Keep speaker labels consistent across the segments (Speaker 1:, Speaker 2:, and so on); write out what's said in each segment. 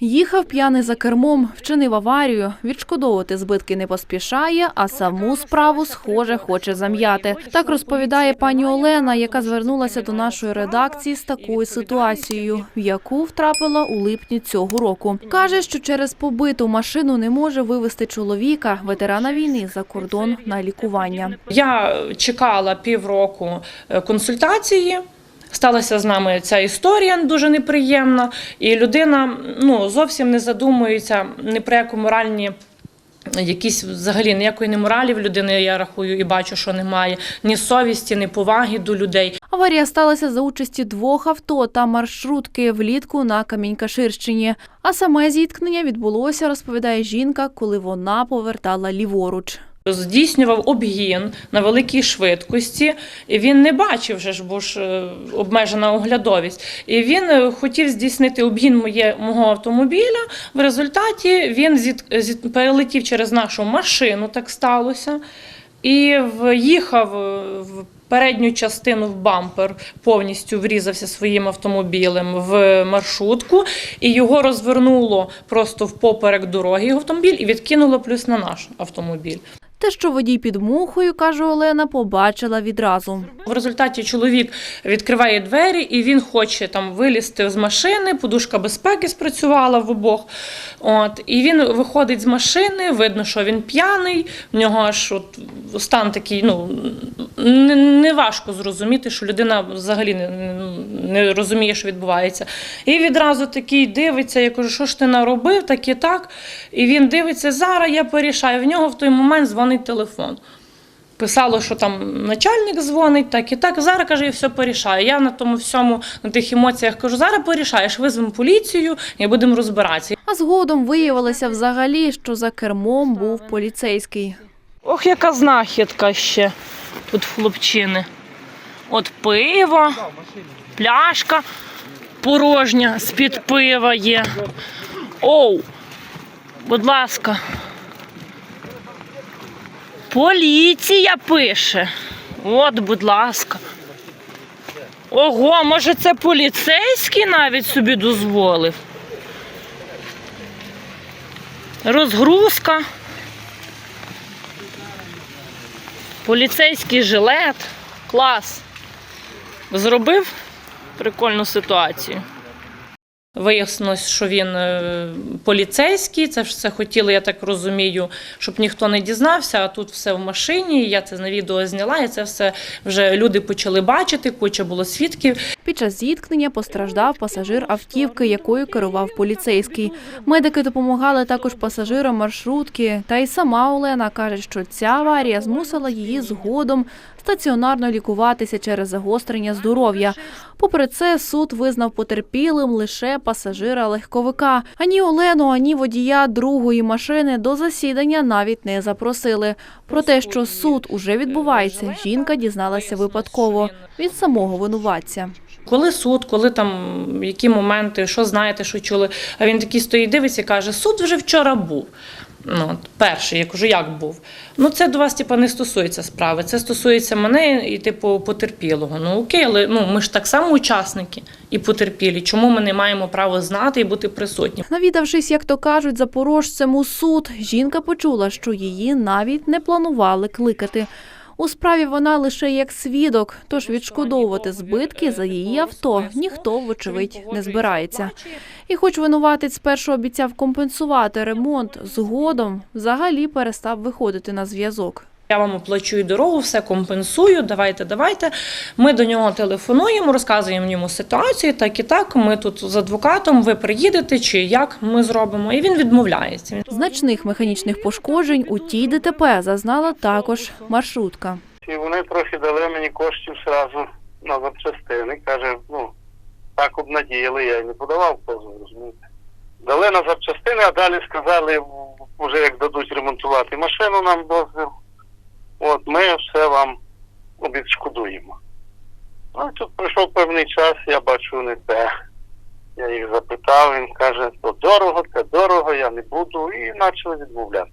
Speaker 1: Їхав п'яний за кермом, вчинив аварію. Відшкодовувати збитки не поспішає, а саму справу, схоже, хоче зам'яти. Так розповідає пані Олена, яка звернулася до нашої редакції з такою ситуацією, в яку втрапила у липні цього року. Каже, що через побиту машину не може вивезти чоловіка, ветерана війни, за кордон на лікування.
Speaker 2: Я чекала півроку е, консультації. Сталася з нами ця історія дуже неприємна, і людина ну зовсім не задумується ні про яку моральні. Якісь взагалі ніякої не моралі в людини, я рахую і бачу, що немає ні совісті, ні поваги до людей.
Speaker 1: Аварія сталася за участі двох авто та маршрутки влітку на Камінькаширщині. А саме зіткнення відбулося, розповідає жінка, коли вона повертала ліворуч.
Speaker 2: Здійснював обгін на великій швидкості. І він не бачив вже ж, бо ж е, обмежена оглядовість. І він е, хотів здійснити обгін моє, мого автомобіля. В результаті він зіт, зіт, перелетів через нашу машину, так сталося, і в'їхав е, в передню частину в бампер, повністю врізався своїм автомобілем в маршрутку, і його розвернуло просто в поперек дороги автомобіль і відкинуло плюс на наш автомобіль.
Speaker 1: Те, що водій під мухою, каже Олена, побачила відразу.
Speaker 2: В результаті чоловік відкриває двері і він хоче там вилізти з машини. Подушка безпеки спрацювала в обох. От і він виходить з машини. Видно, що він п'яний. В нього аж от стан такий. Ну не, не зрозуміти, що людина взагалі не, не розуміє, що відбувається. І відразу такий дивиться. Я кажу, що ж ти наробив, так і так. І він дивиться зараз. Я порішаю. В нього в той момент дзвонить телефон. Писало, що там начальник дзвонить, так і так. Зараз каже, я все порішаю. Я на тому всьому, на тих емоціях кажу, зараз порішаєш, визвемо поліцію і будемо розбиратися.
Speaker 1: А згодом виявилося взагалі, що за кермом був поліцейський.
Speaker 2: Ох, яка знахідка ще тут в хлопчини. От пиво, пляшка порожня з-під пива є. Оу, будь ласка. Поліція пише. От, будь ласка. Ого, може це поліцейський навіть собі дозволив. Розгрузка. Поліцейський жилет. Клас. Зробив прикольну ситуацію. Вияснилось, що він е, поліцейський. Це все хотіли, я так розумію, щоб ніхто не дізнався. А тут все в машині. Я це на відео зняла, і це все вже люди почали бачити, куча було свідків.
Speaker 1: Під час зіткнення постраждав пасажир автівки, якою керував поліцейський. Медики допомагали також пасажирам маршрутки. Та й сама Олена каже, що ця аварія змусила її згодом стаціонарно лікуватися через загострення здоров'я. Попри це, суд визнав потерпілим лише пасажира легковика. Ані Олену, ані водія другої машини до засідання навіть не запросили. Про те, що суд уже відбувається, жінка дізналася випадково від самого винуватця.
Speaker 2: Коли суд, коли там які моменти, що знаєте, що чули. А він такий стоїть, дивиться і каже: суд вже вчора був. Ну, перший, я кажу, як був? Ну, це до вас, типу, не стосується справи. Це стосується мене і, типу, потерпілого. Ну окей, але ну ми ж так само учасники і потерпілі. Чому ми не маємо права знати і бути присутні?
Speaker 1: Навідавшись, як то кажуть, запорожцем у суд, жінка почула, що її навіть не планували кликати. У справі вона лише як свідок, тож відшкодовувати збитки за її авто ніхто, вочевидь, не збирається. І хоч винуватець спершу обіцяв компенсувати ремонт, згодом взагалі перестав виходити на зв'язок.
Speaker 2: Я вам оплачую дорогу, все компенсую. Давайте, давайте. Ми до нього телефонуємо, розказуємо йому ситуацію. Так і так. Ми тут з адвокатом. Ви приїдете чи як ми зробимо? І він відмовляється.
Speaker 1: Значних механічних пошкоджень у тій ДТП зазнала також маршрутка.
Speaker 3: І вони трохи дали мені коштів зразу на запчастини. Каже, ну, так обнадіяли, я й не подавав позов, розумієте. Дали на запчастини, а далі сказали, вже як дадуть ремонтувати машину нам дозвіл, от ми все вам відшкодуємо. Ну, тут пройшов певний час, я бачу не те. Я їх запитав, він каже, то дорого, це дорого, я не буду, і почали відмовляти.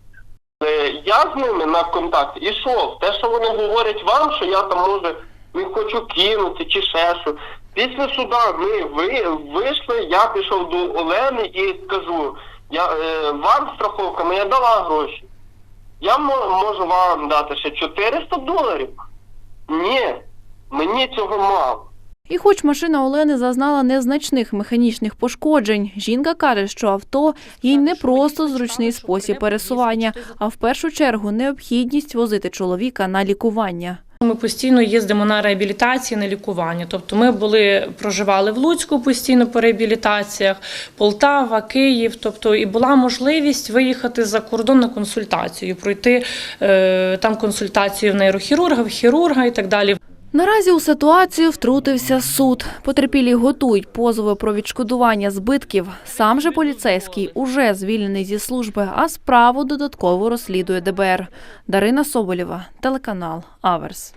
Speaker 4: Е, Я з ними на контакт ішов. Те, що вони говорять вам, що я там може не хочу кинути чи ще що. Після суда ми ви, вийшли, я пішов до Олени і кажу, я, е, вам страховка не дала гроші. Я можу вам дати ще 400 доларів. Ні, мені цього мало.
Speaker 1: І хоч машина Олени зазнала незначних механічних пошкоджень, жінка каже, що авто їй не просто зручний спосіб пересування, а в першу чергу необхідність возити чоловіка на лікування.
Speaker 2: Ми постійно їздимо на реабілітації, на лікування. Тобто ми були, проживали в Луцьку постійно по реабілітаціях, Полтава, Київ. Тобто, і була можливість виїхати за кордон на консультацію, пройти е, там консультацію в нейрохірурга, в хірурга і так далі.
Speaker 1: Наразі у ситуацію втрутився суд. Потерпілі готують позови про відшкодування збитків. Сам же поліцейський уже звільнений зі служби, а справу додатково розслідує ДБР. Дарина Соболєва, телеканал Аверс.